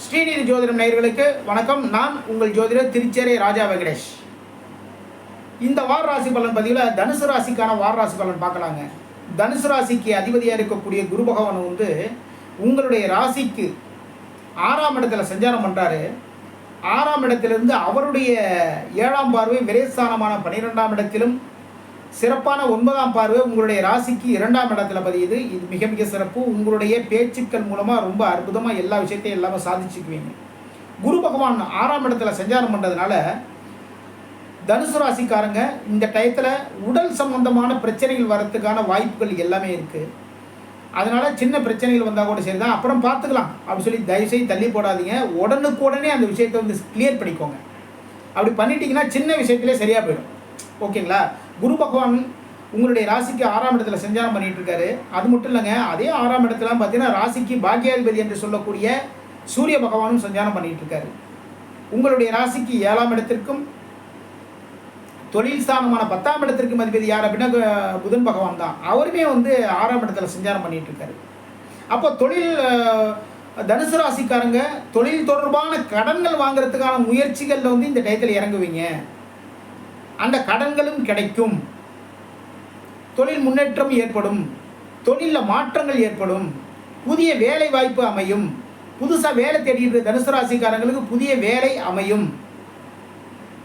ஸ்ரீநிதி ஜோதிடம் நேயர்களுக்கு வணக்கம். நான் உங்கள் ஜோதிடர் திருச்சேரை ராஜா வெங்கடேஷ். இந்த வார ராசி பலன் பதிவில் தனுசு ராசிக்கான வார ராசி பலன் பார்க்கலாங்க. தனுசு ராசிக்கு அதிபதியாக இருக்கக்கூடிய குரு பகவான் வந்து உங்களுடைய ராசிக்கு ஆறாம் இடத்துல சஞ்சாரம் பண்ணுறாரு ஆறாம் இடத்திலிருந்து அவருடைய ஏழாம் பார்வை விரைஸ்தானமான பன்னிரெண்டாம் இடத்திலும் சிறப்பான ஒன்பதாம் பார்வை உங்களுடைய ராசிக்கு இரண்டாம் இடத்துல பதியுது. இது மிக மிக சிறப்பு. உங்களுடைய பேச்சுக்கள் மூலமாக ரொம்ப அற்புதமாக எல்லா விஷயத்தையும் எல்லாமே சாதிச்சுக்குவீங்க. குரு பகவான் ஆறாம் இடத்துல சஞ்சாரம் பண்ணுறதுனால தனுசு ராசிக்காரங்க இந்த டயத்தில் உடல் சம்பந்தமான பிரச்சனைகள் வரத்துக்கான வாய்ப்புகள் எல்லாமே இருக்குது அதனால் சின்ன பிரச்சனைகள் வந்தால் கூட சரி தான் அப்புறம் பார்த்துக்கலாம் அப்படி சொல்லி தயவுசெய்து தள்ளி போடாதீங்க. உடனுக்குடனே அந்த விஷயத்தை வந்து கிளியர் பண்ணிக்கோங்க. அப்படி பண்ணிட்டீங்கன்னா சின்ன விஷயத்திலே சரியாக போயிடும். ஓகேங்களா? குரு பகவான் உங்களுடைய ராசிக்கு ஆறாம் இடத்துல சஞ்சாரம் பண்ணிட்டு இருக்காரு அது மட்டும் இல்லைங்க அதே ஆறாம் இடத்துல பார்த்தீங்கன்னா ராசிக்கு பாக்யாதிபதி என்று சொல்லக்கூடிய சூரிய பகவானும் சஞ்சாரம் பண்ணிட்டு இருக்காரு உங்களுடைய ராசிக்கு ஏழாம் இடத்திற்கும் தொழில் ஸ்தானமான பத்தாம் இடத்திற்கும் அதிபதி யார் அப்படின்னா புதன் பகவான் தான். அவருமே வந்து ஆறாம் இடத்துல சஞ்சாரம் பண்ணிட்டு இருக்காரு அப்போ தொழில் தனுசு ராசிக்காரங்க தொழில் தொடர்பான கடன்கள் வாங்குறதுக்கான முயற்சிகளில் வந்து இந்த டயத்தில் இறங்குவீங்க. அந்த கடன்களும் கிடைக்கும். தொழில் முன்னேற்றம் ஏற்படும். தொழிலில் மாற்றங்கள் ஏற்படும். புதிய வேலை வாய்ப்பு அமையும். புதுசாக வேலை தேடிட்டு தனுசு ராசிக்காரங்களுக்கு புதிய வேலை அமையும்.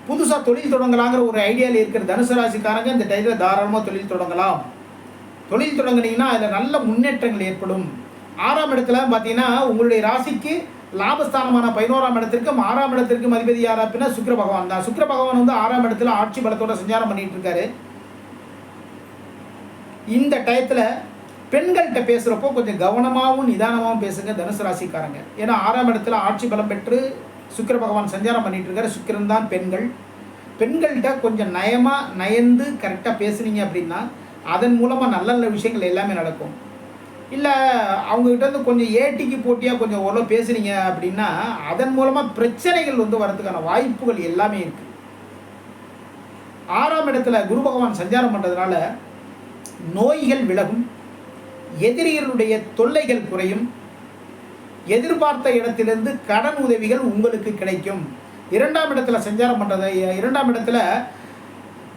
புதுசாக தொழில் தொடங்கலாங்கிற ஒரு ஐடியாவில் இருக்கிற தனுசு ராசிக்காரங்க இந்த டைத்தில் தாராளமாக தொழில் தொடங்கலாம். தொழில் தொடங்குனீங்கன்னா அதில் நல்ல முன்னேற்றங்கள் ஏற்படும். ஆறாம் இடத்துல பார்த்தீங்கன்னா உங்களுடைய ராசிக்கு லாபஸ்தானமான பதினோராம் இடத்திற்கும் ஆறாம் இடத்திற்கும் அதிபதி யார் அப்படின்னா சுக்கர பகவான் தான். சுக்கர பகவான் வந்து ஆறாம் இடத்துல ஆட்சி பலத்தோட சஞ்சாரம் பண்ணிட்டு இருக்காரு. இந்த டயத்தில் பெண்கள்கிட்ட பேசுகிறப்போ கொஞ்சம் கவனமாகவும் நிதானமாகவும் பேசுங்க தனுசு ராசிக்காரங்க. ஏன்னா ஆறாம் இடத்துல ஆட்சி பலம் பெற்று சுக்கர பகவான் சஞ்சாரம் பண்ணிட்டு இருக்காரு. சுக்கரன் தான் பெண்கள். பெண்கள்கிட்ட கொஞ்சம் நயமாக நயந்து கரெக்டாக பேசுனீங்க அப்படின்னா அதன் மூலமாக நல்ல நல்ல விஷயங்கள் எல்லாமே நடக்கும். இல்லை அவங்ககிட்ட வந்து கொஞ்சம் ஏட்டிக்கு போட்டியாக கொஞ்சம் ஓரளவு பேசுகிறீங்க அப்படின்னா அதன் மூலமாக பிரச்சனைகள் வந்து வரதுக்கான வாய்ப்புகள் எல்லாமே இருக்குது ஆறாம் இடத்துல குரு பகவான் சஞ்சாரம் பண்ணுறதுனால நோய்கள் விலகும் எதிரிகளுடைய தொல்லைகள் குறையும் எதிர்பார்த்த இடத்திலிருந்து கடன் உதவிகள் உங்களுக்கு கிடைக்கும். இரண்டாம் இடத்துல சஞ்சாரம் பண்ணுறது இரண்டாம் இடத்துல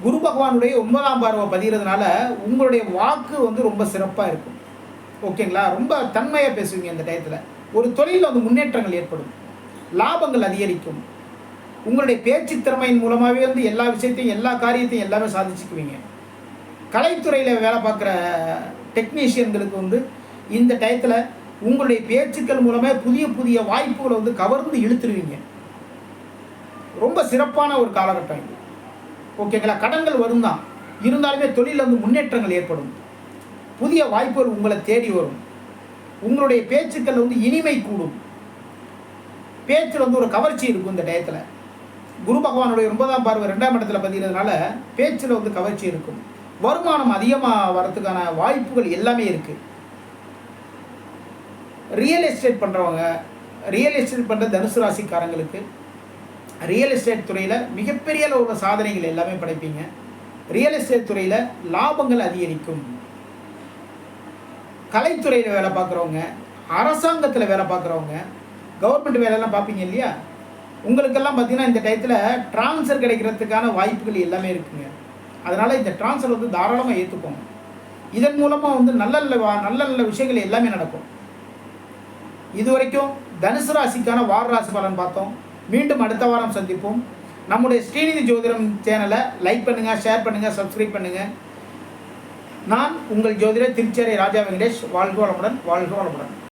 குரு பகவானுடைய ஒன்பதாம் பார்வை பதிகிறதுனால உங்களுடைய வாக்கு வந்து ரொம்ப சிறப்பாக இருக்கும். ஓகேங்களா? ரொம்ப தன்மையாக பேசுவீங்க இந்த டயத்தில். ஒரு தொழிலில் வந்து முன்னேற்றங்கள் ஏற்படும். லாபங்கள் அதிகரிக்கும். உங்களுடைய பேச்சு திறமையின் மூலமாகவே வந்து எல்லா விஷயத்தையும் எல்லா காரியத்தையும் எல்லாமே சாதிச்சுக்குவீங்க. கலைத்துறையில் வேலை பார்க்குற டெக்னீஷியன்களுக்கு வந்து இந்த டயத்தில் உங்களுடைய பேச்சுக்கள் மூலமே புதிய புதிய வாய்ப்புகளை வந்து கவர்ந்து இழுத்துருவீங்க. ரொம்ப சிறப்பான ஒரு காலகட்டம் இது. ஓகேங்களா? கடன்கள் வரும் தான் இருந்தாலுமே தொழிலில் வந்து முன்னேற்றங்கள் ஏற்படும். புதிய வாய்ப்புகள் உங்களை தேடி வரும். உங்களுடைய பேச்சுக்கள் வந்து இனிமை கூடும். பேச்சில் வந்து ஒரு கவர்ச்சி இருக்கும் இந்த டயத்தில். குரு பகவானுடைய ஒன்பதாம் பார்வை ரெண்டாம் இடத்துல பதிகிறதுனால பேச்சில் வந்து கவர்ச்சி இருக்கும். வருமானம் அதிகமாக வரதுக்கான வாய்ப்புகள் எல்லாமே இருக்குது ரியல் எஸ்டேட் பண்ணுறவங்க ரியல் எஸ்டேட் பண்ணுற தனுசு ராசிக்காரங்களுக்கு ரியல் எஸ்டேட் துறையில் மிகப்பெரிய ஒரு சாதனைகள் எல்லாமே படைப்பீங்க. ரியல் எஸ்டேட் துறையில் லாபங்கள் அதிகரிக்கும். கலைத்துறையில் வேலை பார்க்குறவங்க அரசாங்கத்தில் வேலை பார்க்குறவங்க கவர்மெண்ட் வேலையெல்லாம் பார்ப்பீங்க இல்லையா? உங்களுக்கெல்லாம் பார்த்தீங்கன்னா இந்த டயத்தில் ட்ரான்ஸ்ஃபர் கிடைக்கிறதுக்கான வாய்ப்புகள் எல்லாமே இருக்குங்க. அதனால் இந்த ட்ரான்ஸ்ஃபர் வந்து தாராளமாக ஏற்றுக்கோங்க இதன் மூலமாக வந்து நல்ல நல்ல வா- நல்ல நல்ல விஷயங்கள் எல்லாமே நடக்கும். இது வரைக்கும் தனுசு ராசிக்கான வார ராசி பலன் பார்த்தோம். மீண்டும் அடுத்த வாரம் சந்திப்போம். நம்முடைய ஸ்ரீநிதி ஜோதிடம் சேனலை லைக் பண்ணுங்கள் ஷேர் பண்ணுங்கள் சப்ஸ்கிரைப் பண்ணுங்கள் நான் உங்கள் ஜோதிடர் திருச்சேரை ராஜா வெங்கடேஷ் வாழ்க வளமுடன் வாழ்க வளமுடன்.